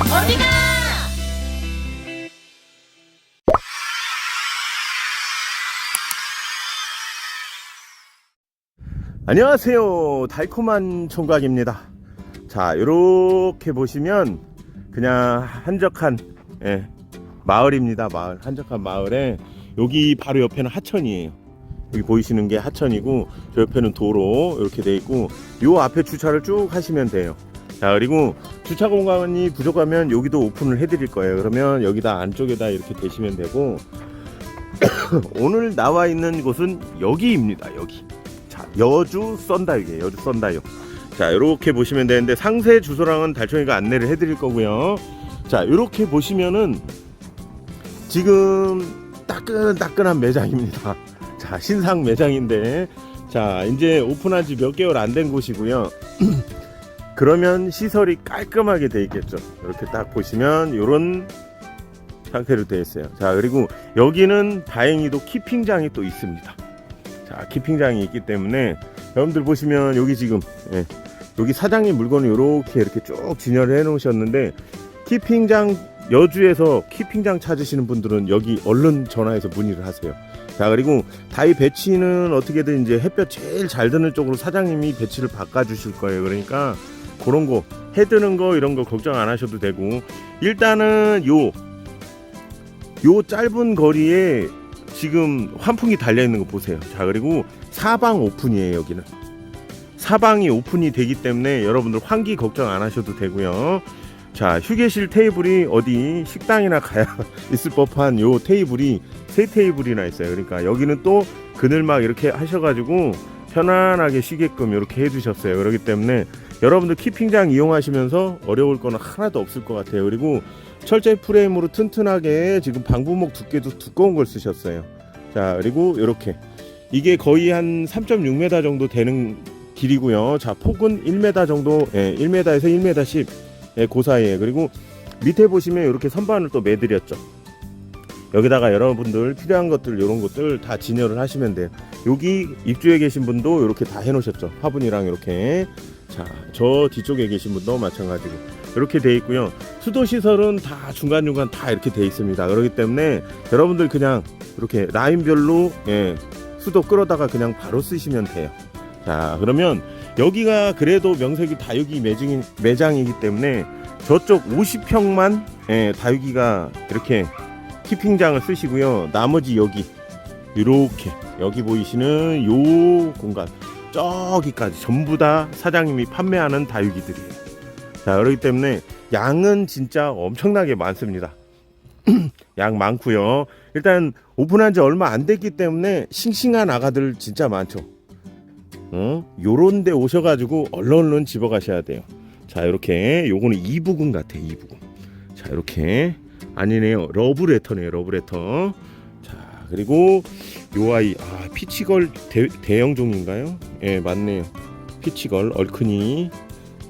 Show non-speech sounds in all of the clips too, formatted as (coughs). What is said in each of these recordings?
어디가? 안녕하세요. 달콤한 총각입니다. 자, 이렇게 보시면 그냥 한적한 예, 마을입니다. 마을 한적한 마을에 여기 바로 옆에는 하천이에요. 여기 보이시는 게 하천이고 저 옆에는 도로 이렇게 돼 있고 요 앞에 주차를 쭉 하시면 돼요. 자 그리고 주차 공간이 부족하면 여기도 오픈을 해드릴 거예요. 그러면 여기다 안쪽에다 이렇게 대시면 되고 (coughs) 오늘 나와 있는 곳은 여기입니다. 여기. 자, 여주 썬다육이에요. 여주 썬다육. 자, 이렇게 보시면 되는데 상세 주소랑은 달총이가 안내를 해드릴 거고요. 자, 이렇게 보시면은 지금 따끈따끈한 매장입니다. (laughs) 자, 신상 매장인데 자, 이제 오픈한 지 몇 개월 안 된 곳이고요. 그러면 시설이 깔끔하게 돼 있겠죠. 이렇게 딱 보시면 이런 상태로 되어 있어요. 자, 그리고 여기는 다행히도 키핑장이 또 있습니다. 자, 키핑장이 있기 때문에 여러분들 보시면 여기 지금 예, 여기 사장님 물건을 이렇게 이렇게 쭉 진열해 놓으셨는데 키핑장 여주에서 키핑장 찾으시는 분들은 여기 얼른 전화해서 문의를 하세요. 자 그리고 다이 배치는 어떻게든 이제 햇볕 제일 잘 드는 쪽으로 사장님이 배치를 바꿔주실 거예요. 그러니까 그런 거 해드는 거 이런 거 걱정 안 하셔도 되고 일단은 요요 짧은 거리에 지금 환풍기 달려 있는 거 보세요. 자 그리고 사방 오픈이에요 여기는 사방이 오픈이 되기 때문에 여러분들 환기 걱정 안 하셔도 되고요. 자 휴게실 테이블이 어디 식당이나 가야 (laughs) 있을 법한 요 테이블이 세 테이블이나 있어요. 그러니까 여기는 또 그늘막 이렇게 하셔가지고 편안하게 쉬게끔 이렇게 해주셨어요. 그렇기 때문에 여러분들 키핑장 이용하시면서 어려울 거는 하나도 없을 것 같아요. 그리고 철제 프레임으로 튼튼하게 지금 방부목 두께도 두꺼운 걸 쓰셨어요. 자 그리고 이렇게 이게 거의 한 3.6m 정도 되는 길이고요. 자 폭은 1m 정도, 예, 1m에서 1m 10, 예, 그 사이에 그리고 밑에 보시면 이렇게 선반을 또 매드렸죠. 여기다가 여러분들 필요한 것들 이런 것들 다 진열을 하시면 돼요. 여기 입주해 계신 분도 이렇게 다 해놓으셨죠. 화분이랑 이렇게 자저 뒤쪽에 계신 분도 마찬가지고 이렇게 돼 있고요. 수도 시설은 다 중간 중간 다 이렇게 돼 있습니다. 그렇기 때문에 여러분들 그냥 이렇게 라인별로 예, 수도 끌어다가 그냥 바로 쓰시면 돼요. 자 그러면 여기가 그래도 명색이 다육이 매장, 매장이기 때문에 저쪽 50평만 예, 다육이가 이렇게 키핑장을 쓰시고요. 나머지 여기 이렇게 여기 보이시는 요 공간 저기까지 전부 다 사장님이 판매하는 다육이들이에요. 자 그렇기 때문에 양은 진짜 엄청나게 많습니다. (clears throat) 양 많고요. 일단 오픈한 지 얼마 안 됐기 때문에 싱싱한 아가들 진짜 많죠. 어? 요런 데 오셔가지고 얼른 얼른 집어가셔야 돼요. 자 이렇게 요거는 이부근 같아 이부근. 자 이렇게 아니네요 러브레터네요 러브레터. 자 그리고 요 아이 아 피치걸 대, 대형 종인가요? 예 맞네요. 피치걸 얼큰이.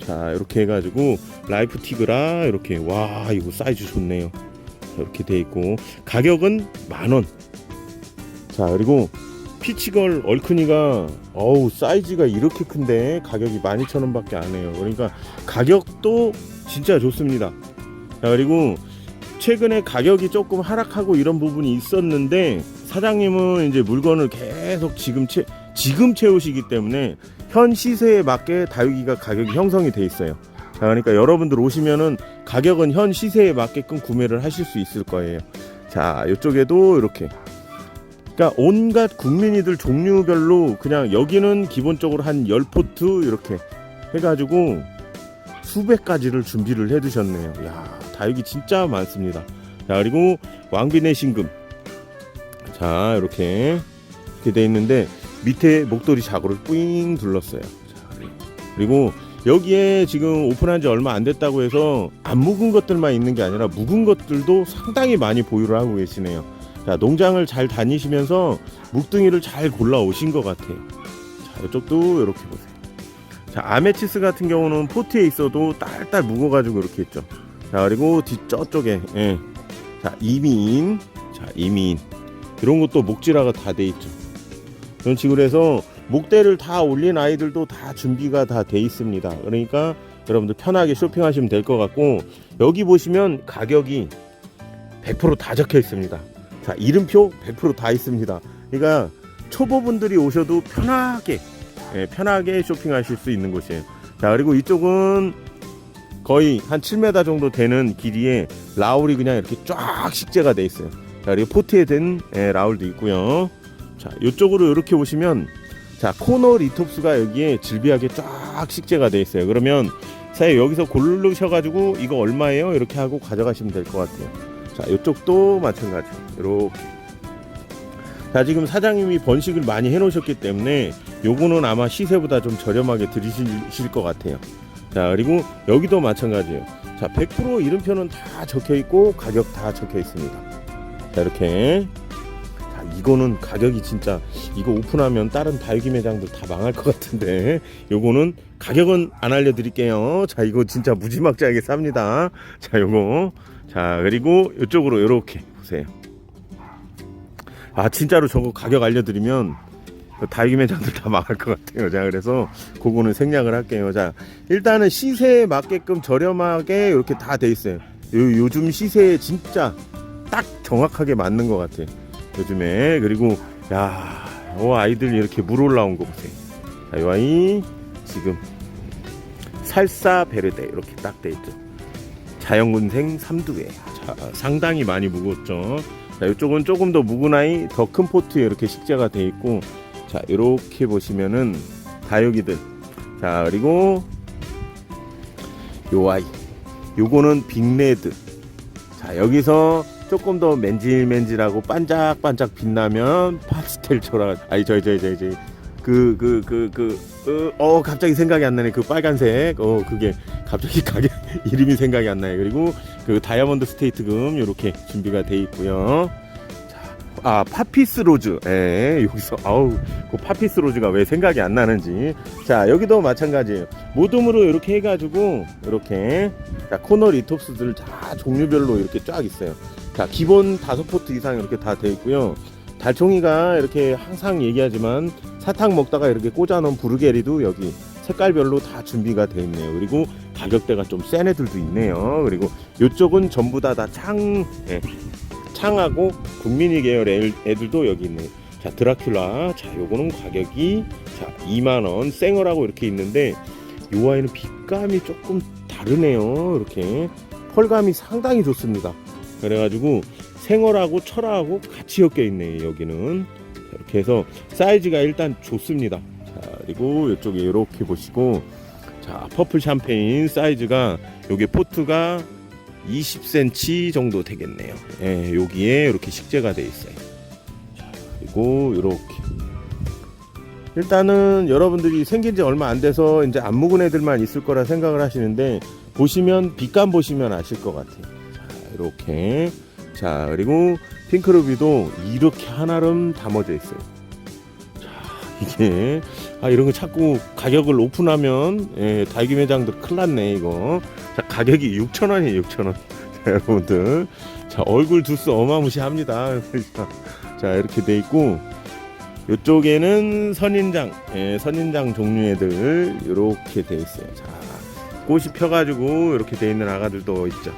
자 이렇게 해가지고 라이프 티그라 이렇게 와 이거 사이즈 좋네요. 자, 이렇게 돼 있고 가격은 만 원. 자 그리고 피치걸 얼큰이가 어우 사이즈가 이렇게 큰데 가격이 12,000원 밖에 안 해요. 그러니까 가격도 진짜 좋습니다. 자 그리고 최근에 가격이 조금 하락하고 이런 부분이 있었는데 사장님은 이제 물건을 계속 지금 채 지금 채우시기 때문에 현 시세에 맞게 다육이가 가격이 형성이 돼 있어요. 자, 그러니까 여러분들 오시면은 가격은 현 시세에 맞게끔 구매를 하실 수 있을 거예요. 자, 이쪽에도 이렇게 그러니까 온갖 국민이들 종류별로 그냥 여기는 기본적으로 한 10포트 이렇게 해가지고 수백 가지를 준비를 해 두셨네요. 야 다육이 진짜 많습니다. 자 그리고 왕비내 신금 자 이렇게 이렇게 돼 있는데 밑에 목도리 자구를 뿌잉 둘렀어요. 자, 그리고 여기에 지금 오픈한 지 얼마 안 됐다고 해서 안 묵은 것들만 있는 게 아니라 묵은 것들도 상당히 많이 보유를 하고 계시네요. 자, 농장을 잘 다니시면서 묵둥이를 잘 골라 오신 것 같아요. 자, 이쪽도 이렇게 보세요. 자, 아메치스 같은 경우는 포트에 있어도 딸딸 묵어가지고 이렇게 있죠. 자, 그리고 뒤 저쪽에, 예. 자, 이민. 자, 이민. 이런 것도 목질화가 다 돼 있죠. 이런 식으로 해서 목대를 다 올린 아이들도 다 준비가 다 돼 있습니다. 그러니까 여러분들 편하게 쇼핑하시면 될 것 같고 여기 보시면 가격이 100%다 적혀 있습니다. 자 이름표 100%다 있습니다. 그러니까 초보분들이 오셔도 편하게 예, 편하게 쇼핑하실 수 있는 곳이에요. 자 그리고 이쪽은 거의 한 7m 정도 되는 길이에 라울이 그냥 이렇게 쫙 식재가 돼 있어요. 자 그리고 포트에 된 예, 라울도 있고요. 자 이쪽으로 이렇게 오시면 자 코너 리톱스가 여기에 질비하게 쫙 식재가 돼 있어요. 그러면 사실 여기서 고르셔가지고 이거 얼마예요? 이렇게 하고 가져가시면 될 것 같아요. 자 이쪽도 마찬가지. 이렇게. 자 지금 사장님이 번식을 많이 해놓으셨기 때문에 요거는 아마 시세보다 좀 저렴하게 들으실 것 같아요. 자 그리고 여기도 마찬가지예요. 자 100% 이름표는 다 적혀 있고 가격 다 적혀 있습니다. 자 이렇게 자 이거는 가격이 진짜 이거 오픈하면 다른 다육이 매장들 다 망할 것 같은데 요거는 가격은 안 알려드릴게요. 자 이거 진짜 무지막지하게 쌉니다. 자 요거 자 그리고 이쪽으로 이렇게 보세요. 아 진짜로 저거 가격 알려드리면 그 다육이 매장들 다 망할 것 같아요. 자 그래서 그거는 생략을 할게요. 자 일단은 시세에 맞게끔 저렴하게 이렇게 다 돼 있어요. 요, 요즘 시세에 진짜 딱 정확하게 맞는 것 같아요. 요즘에 그리고 야, 어 아이들 이렇게 물 올라온 거 보세요. 자, 이 아이 지금 살사 베르데 이렇게 딱 돼 있죠. 자연군생 삼두에 자, 상당히 많이 묵었죠. 자, 이쪽은 조금 더 아이 더 큰 포트에 이렇게 식재가 돼 있고 자, 이렇게 보시면은 다육이들. 자, 그리고 요 아이. 요거는 빅레드. 자, 여기서 조금 더 맨질맨질하고 반짝반짝 빛나면 파스텔처럼 아니 저기 저기 저기 저기 그그 그 그어 갑자기 생각이 안 나네 그 빨간색 어 그게 갑자기 (laughs) 가게 (laughs) 이름이 생각이 안 나요. 그리고 그 다이아몬드 스테이트금 이렇게 준비가 돼 있고요. 아 파피스 로즈. 예 여기서 아우 그 파피스 로즈가 왜 생각이 안 나는지. 자 여기도 마찬가지예요. 모둠으로 이렇게 해가지고 이렇게. 자 코너 리톱스들 다 종류별로 이렇게 쫙 있어요. 자 기본 다섯 포트 이상 이렇게 다 돼 있고요. 달총이가 이렇게 항상 얘기하지만 사탕 먹다가 이렇게 꽂아놓은 부르게리도 여기 색깔별로 다 준비가 돼 있네요. 그리고 가격대가 좀 센 애들도 있네요. 그리고 이쪽은 전부 다 다 창 예, 창하고 국민이 계열 애- 애들도 여기 있네요. 자 드라큘라. 자 요거는 가격이 자 2만원 생얼하고 이렇게 있는데 요 아이는 빛감이 조금 다르네요. 이렇게. 펄감이 상당히 좋습니다. 그래가지고 생얼하고 철화하고 같이 엮여 있네요 여기는. 자, 이렇게 해서 사이즈가 일단 좋습니다 자 그리고 이쪽에 이렇게 보시고 자 퍼플 샴페인 사이즈가 요게 포트가 20cm 정도 되겠네요. 예, 여기에 이렇게 식재가 돼 있어요. 자, 그리고 이렇게 일단은 여러분들이 생긴 지 얼마 안 돼서 이제 안 묵은 애들만 있을 거라 생각을 하시는데 보시면 빛감 보시면 아실 것 같아요. 자, 이렇게 자 그리고 핑크루비도 이렇게 하나름 담아져 있어요. 자 이게. 아 이런 거 자꾸 가격을 오픈하면 예, 달기 매장들 큰일 났네 이거. 자 가격이 6,000원이에요 6,000원. 자, 여러분들. 자 얼굴 두수 어마무시합니다. (laughs) 자 이렇게 돼 있고 이쪽에는 선인장 예, 선인장 종류 애들 이렇게 돼 있어요. 자 꽃이 펴가지고 이렇게 돼 있는 아가들도 있죠.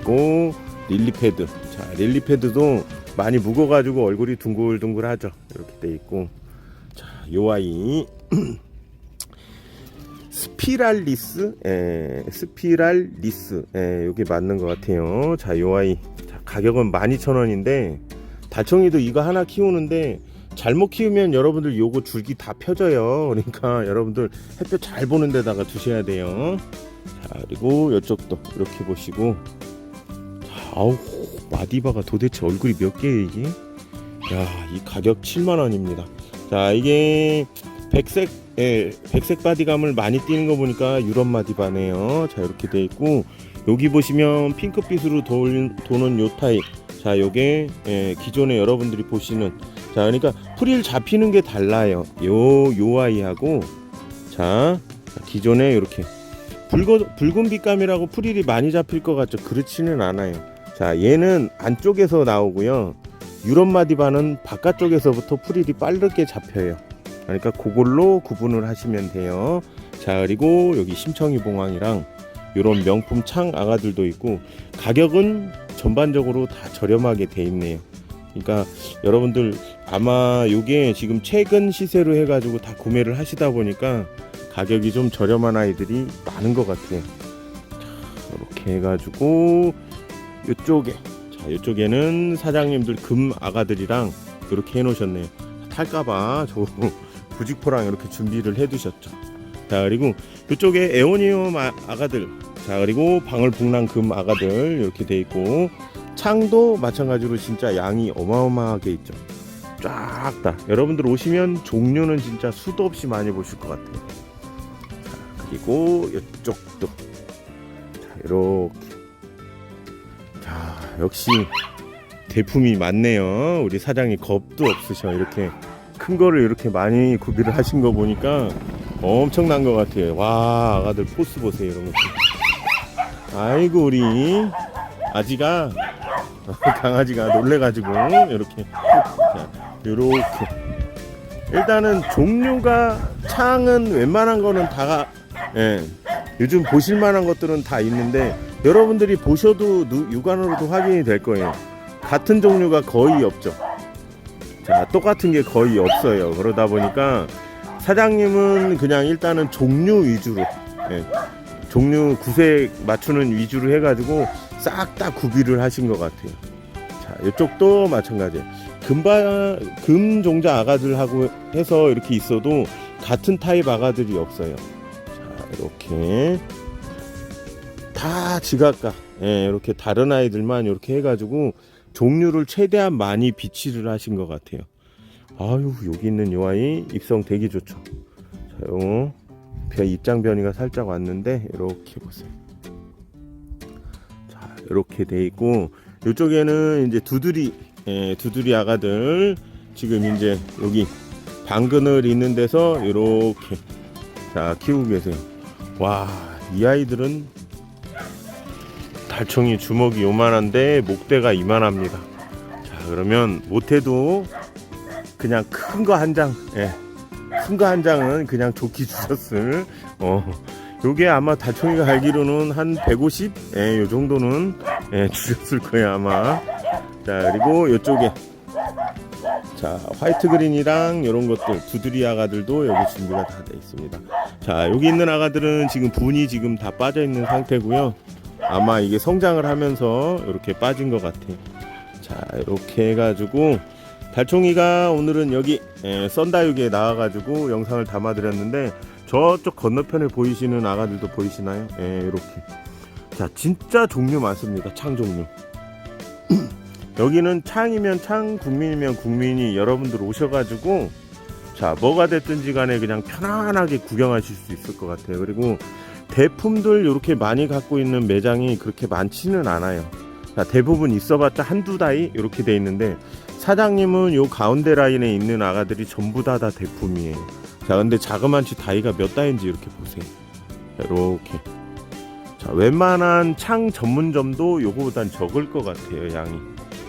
있고 릴리패드. 자 릴리패드도 많이 묵어가지고 얼굴이 둥글둥글하죠 이렇게 돼 있고 자 요 아이 (clears throat) 스피랄리스, 예, 스피랄리스, 예, 요게 맞는 것 같아요. 자, 요 아이. 자, 가격은 12,000원인데, 달청이도 이거 하나 키우는데, 잘못 키우면 여러분들 요거 줄기 다 펴져요. 그러니까 여러분들 햇볕 잘 보는 데다가 두셔야 돼요. 자, 그리고 이쪽도 이렇게 보시고. 자, 아우, 마디바가 도대체 얼굴이 몇 이게? 야, 이 가격 7만 원입니다. 자, 이게 백색 예, 백색 바디감을 많이 띄는 거 보니까 유럽 마디바네요. 자 이렇게 돼 있고 여기 보시면 핑크빛으로 돌, 도는 요 타입. 자 요게 예, 기존에 여러분들이 보시는 자 그러니까 프릴 잡히는 게 달라요. 요 요 아이하고 자 기존에 이렇게 붉은 붉은 빛감이라고 프릴이 많이 잡힐 것 같죠? 그렇지는 않아요. 자 얘는 안쪽에서 나오고요. 유럽 마디바는 바깥쪽에서부터 프릴이 빠르게 잡혀요. 그러니까 그걸로 구분을 하시면 돼요. 자 그리고 여기 심청이 봉황이랑 이런 명품 창 아가들도 있고 가격은 전반적으로 다 저렴하게 돼 있네요. 그러니까 여러분들 아마 이게 지금 최근 시세로 해가지고 다 구매를 하시다 보니까 가격이 좀 저렴한 아이들이 많은 것 같아요. 자, 이렇게 해가지고 이쪽에 자 이쪽에는 사장님들 금 아가들이랑 이렇게 해놓으셨네요. 탈까봐 저 (laughs) 부직포랑 이렇게 준비를 해두셨죠. 자 그리고 이쪽에 에오니움 아- 아가들 자 그리고 방울복랑 금 아가들 이렇게 돼 있고 창도 마찬가지로 진짜 양이 어마어마하게 있죠. 쫙 다. 여러분들 오시면 종류는 진짜 수도 없이 많이 보실 것 같아요. 자, 그리고 이쪽도. 자, 이렇게. 자, 역시 대품이 많네요. 우리 사장님 겁도 없으셔. 이렇게 큰 거를 이렇게 많이 구비를 하신 거 보니까 엄청난 것 같아요. 와, 아가들 포스 보세요. 이런 거. 아이고, 우리 아지가 (laughs) 강아지가 놀래가지고 이렇게 자, 이렇게 일단은 종류가 창은 웬만한 거는 다 예, 요즘 보실만한 것들은 다 있는데 여러분들이 보셔도 누- 육안으로도 확인이 될 거예요. 같은 종류가 거의 없죠. 자, 똑같은 게 거의 없어요. 그러다 보니까 사장님은 그냥 일단은 종류 위주로 예, 종류 구색 맞추는 위주로 해가지고 싹 다 구비를 하신 것 같아요. 자, 이쪽도 마찬가지예요. 금바 금 종자 아가들하고 해서 이렇게 있어도 같은 타입 아가들이 없어요. 자, 이렇게 다 지각각 예, 이렇게 다른 아이들만 이렇게 해가지고 종류를 최대한 많이 비치를 하신 것 같아요. 아유 여기 있는 요 아이 입성 되게 좋죠. 자, 요별 입장 변이가 살짝 왔는데 이렇게 보세요. 자 이렇게 돼 있고 이쪽에는 이제 두드리 예, 두드리 아가들 지금 이제 여기 방그늘 있는 데서 이렇게 자 키우고 계세요. 와 이 아이들은 달총이 주먹이 요만한데 목대가 이만합니다. 자 그러면 못해도 그냥 큰 거 한 장, 예. 큰 거 한 장은 그냥 좋게 주셨을. 어, 요게 아마 달총이가 알기로는 한 150, 예, 요 정도는 예, 주셨을 거예요 아마. 자 그리고 요쪽에 자 화이트 그린이랑 이런 것들 두드리 아가들도 여기 준비가 다 돼 있습니다. 자 여기 있는 아가들은 지금 분이 지금 다 빠져 있는 상태고요. 아마 이게 성장을 하면서 이렇게 빠진 것 같아요. 자 이렇게 해가지고 달총이가 오늘은 여기 에, 썬다육에 나와가지고 영상을 담아드렸는데 저쪽 건너편에 보이시는 아가들도 보이시나요? 예, 이렇게 자 진짜 종류 많습니다 창 종류 (clears throat) 여기는 창이면 창 국민이면 국민이 여러분들 오셔가지고 자 뭐가 됐든지 간에 그냥 편안하게 구경하실 수 있을 것 같아요 그리고 대품들 이렇게 많이 갖고 있는 매장이 그렇게 많지는 않아요 자, 대부분 있어봤자 한두 다이 이렇게 돼 있는데 사장님은 요 가운데 라인에 있는 아가들이 전부 다 다 대품이에요. 자, 근데 자그만치 다이가 몇 다인지 이렇게 보세요. 자, 이렇게. 자, 웬만한 창 전문점도 요거보단 적을 것 같아요, 양이.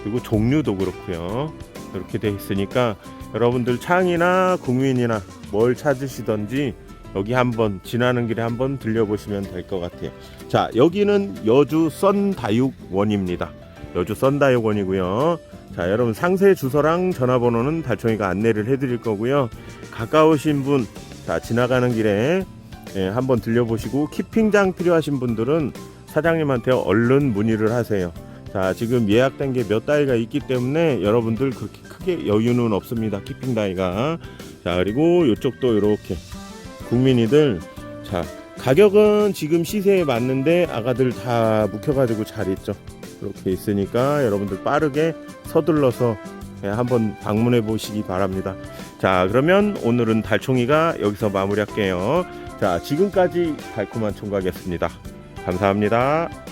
그리고 종류도 그렇고요. 이렇게 돼 있으니까 여러분들 창이나 국민이나 뭘 찾으시던지 여기 한번 지나는 길에 한번 들려보시면 될 것 같아요. 자, 여기는 여주 썬다육원입니다. 여주 썬다육원이고요. 자, 여러분 상세 주소랑 전화번호는 달총이가 안내를 해드릴 거고요. 가까우신 분, 자 지나가는 길에 예, 한번 들려보시고 키핑장 필요하신 분들은 사장님한테 얼른 문의를 하세요. 자, 지금 예약된 게몇 달가 있기 때문에 여러분들 그렇게 크게 여유는 없습니다. 키핑 다이가. 자, 그리고 이쪽도 이렇게 국민이들 자 가격은 지금 시세에 맞는데 아가들 다 묵혀가지고 잘 있죠. 이렇게 있으니까 여러분들 빠르게 서둘러서 예, 한번 방문해 보시기 바랍니다. 자 그러면 오늘은 달총이가 여기서 마무리할게요. 자 지금까지 달콤한 총각이었습니다. 감사합니다.